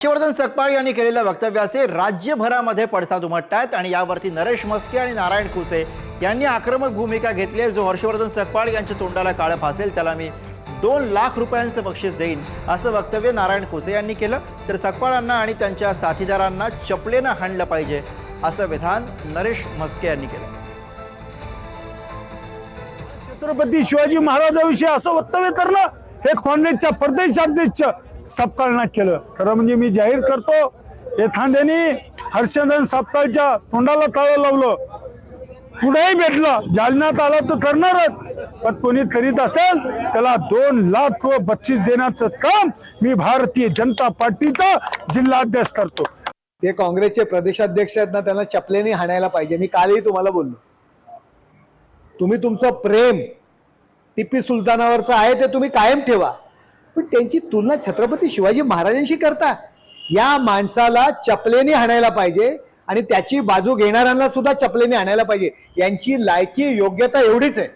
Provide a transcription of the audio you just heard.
हर्षवर्धन सकपाळ यांनी केलेल्या वक्तव्याचे राज्यभरामध्ये पडसाद उमटत आहेत आणि यावरती नरेश मस्के आणि नारायण खुसे यांनी आक्रमक भूमिका घेतली आहे. जो हर्षवर्धन सकपाळ यांच्या तोंडाला काळं फासेल त्याला मी दोन लाख रुपयांचं बक्षीस देईन असं वक्तव्य नारायण खुसे यांनी केलं. तर सकपाळांना आणि त्यांच्या साथीदारांना चपलेनं हाणलं पाहिजे असं विधान नरेश मस्के यांनी केलं. छत्रपती शिवाजी महाराजाविषयी असं वक्तव्य करणं हे काँग्रेसच्या प्रदेशाध्यक्ष सपकाळनात केलं. खरं म्हणजे मी जाहीर करतो एखाद्याने हर्षवर्धन सपकाळच्या तोंडाला ताळं लावलं कुठेही भेटलं. जालन्यात आला तर करणारच. पण कोणी करीत असेल त्याला दोन लाख व बक्षीस देण्याचं काम मी भारतीय जनता पार्टीचा जिल्हाध्यक्ष करतो. ते काँग्रेसचे प्रदेशाध्यक्ष आहेत ना त्यांना चपलेने हाणायला पाहिजे. मी कालही तुम्हाला बोललो. तुम्ही तुमचं प्रेम टिपी सुलतानावरचं आहे ते तुम्ही कायम ठेवा. पण त्यांची तुलना छत्रपती शिवाजी महाराजांशी करता. या माणसाला चपलेने हाणायला पाहिजे आणि त्याची बाजू घेणाऱ्यांना सुद्धा चपलेने आणायला पाहिजे. यांची लायकी योग्यता एवढीच आहे.